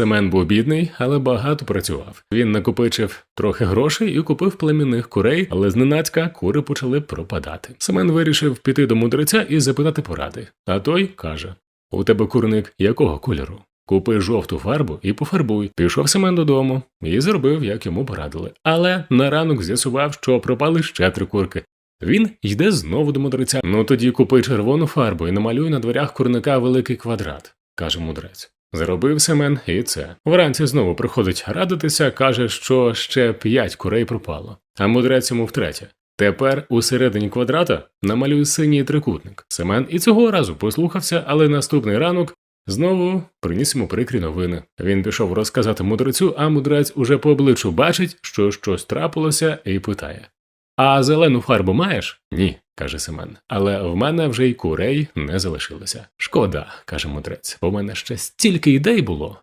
Семен був бідний, але багато працював. Він накопичив трохи грошей і купив племінних курей, але зненацька кури почали пропадати. Семен вирішив піти до мудреця і запитати поради. А той каже: У тебе курник якого кольору? Купи жовту фарбу і пофарбуй. Пішов Семен додому і зробив, як йому порадили. Але на ранок з'ясував, що пропали ще три курки. Він йде знову до мудреця. Ну тоді купи червону фарбу і намалюй на дверях курника великий квадрат, каже мудрець. Заробив Семен і це. Вранці знову приходить радитися, каже, що ще п'ять курей пропало. А мудрець йому втретє. Тепер у середині квадрата намалюй синій трикутник. Семен і цього разу послухався, але наступний ранок знову приніс йому прикрі новини. Він пішов розказати мудрецю, а мудрець уже по обличчю бачить, що щось трапилося, і питає: А зелену фарбу маєш? Ні, каже Семен. Але в мене вже й курей не залишилося. Шкода, каже мудрець, бо в мене ще стільки ідей було.